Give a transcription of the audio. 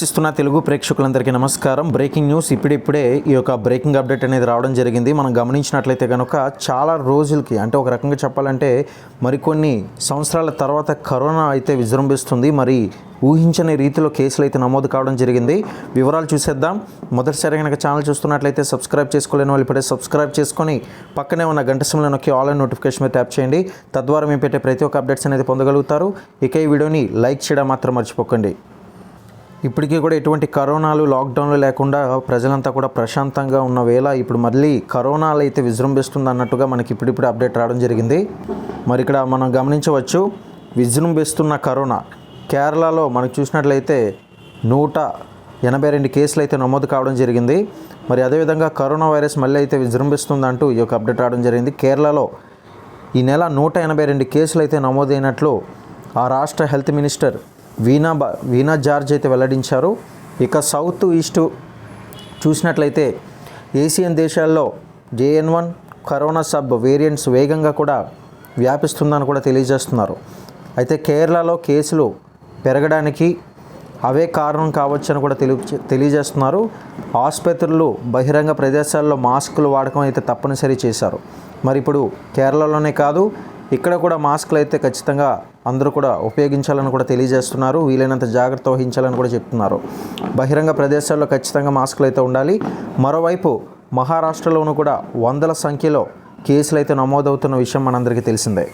వీక్షిస్తున్న తెలుగు ప్రేక్షకులందరికీ నమస్కారం. బ్రేకింగ్ న్యూస్ ఇప్పుడిప్పుడే ఈ యొక్క బ్రేకింగ్ అప్డేట్ అనేది రావడం జరిగింది. మనం గమనించినట్లయితే కనుక చాలా రోజులకి అంటే ఒక రకంగా చెప్పాలంటే మరికొన్ని సంవత్సరాల తర్వాత కరోనా అయితే విజృంభిస్తుంది. మరి ఊహించని రీతిలో కేసులు అయితే నమోదు కావడం జరిగింది. వివరాలు చూసేద్దాం. మొదటిసారి కనుక ఛానల్ చూస్తున్నట్లయితే సబ్స్క్రైబ్ చేసుకోలేని వాళ్ళు ఇప్పుడే సబ్స్క్రైబ్ చేసుకొని పక్కనే ఉన్న గంట సమయంలో నొక్కి ఆన్లైన్ నోటిఫికేషన్ మీద ట్యాప్ చేయండి. తద్వారా మేము పెట్టే ప్రతి ఒక్క అప్డేట్స్ అనేది పొందగలుగుతారు. ఇక ఈ వీడియోని లైక్ చేయడం మాత్రం మర్చిపోకండి. ఇప్పటికీ కూడా ఎటువంటి కరోనాలు లాక్డౌన్లు లేకుండా ప్రజలంతా కూడా ప్రశాంతంగా ఉన్న వేళ ఇప్పుడు మళ్ళీ కరోనాలు అయితే విజృంభిస్తుంది అన్నట్టుగా మనకి ఇప్పుడిప్పుడు అప్డేట్ రావడం జరిగింది. మరి ఇక్కడ మనం గమనించవచ్చు విజృంభిస్తున్న కరోనా. కేరళలో మనకు చూసినట్లయితే నూట ఎనభై రెండు కేసులు అయితే నమోదు కావడం జరిగింది. మరి అదేవిధంగా కరోనా వైరస్ మళ్ళీ అయితే విజృంభిస్తుందంటూ ఈ యొక్క అప్డేట్ రావడం జరిగింది. కేరళలో ఈ నెల నూట ఎనభై రెండు కేసులు అయితే నమోదైనట్లు ఆ రాష్ట్ర health minister Veena Veena George అయితే వెల్లడించారు. ఇక సౌత్ ఈస్ట్ చూసినట్లయితే ఏసియన్ దేశాల్లో JN one corona sub variants వేగంగా కూడా వ్యాపిస్తుందని కూడా తెలియజేస్తున్నారు. అయితే కేరళలో కేసులు పెరగడానికి అవే కారణం కావచ్చని కూడా తెలి తెలియజేస్తున్నారు. ఆసుపత్రులు బహిరంగ ప్రదేశాల్లో మాస్కులు వాడకం అయితే తప్పనిసరి చేశారు. మరి ఇప్పుడు కేరళలోనే కాదు ఇక్కడ కూడా మాస్కులు అయితే ఖచ్చితంగా అందరూ కూడా ఉపయోగించాలని కూడా తెలియజేస్తున్నారు. వీలైనంత జాగ్రత్త వహించాలని కూడా చెప్తున్నారు. బహిరంగ ప్రదేశాల్లో ఖచ్చితంగా మాస్కులు అయితే ఉండాలి. మరోవైపు మహారాష్ట్రలోనూ కూడా వందల సంఖ్యలో కేసులు అయితే నమోదవుతున్న విషయం మనందరికీ తెలిసిందే.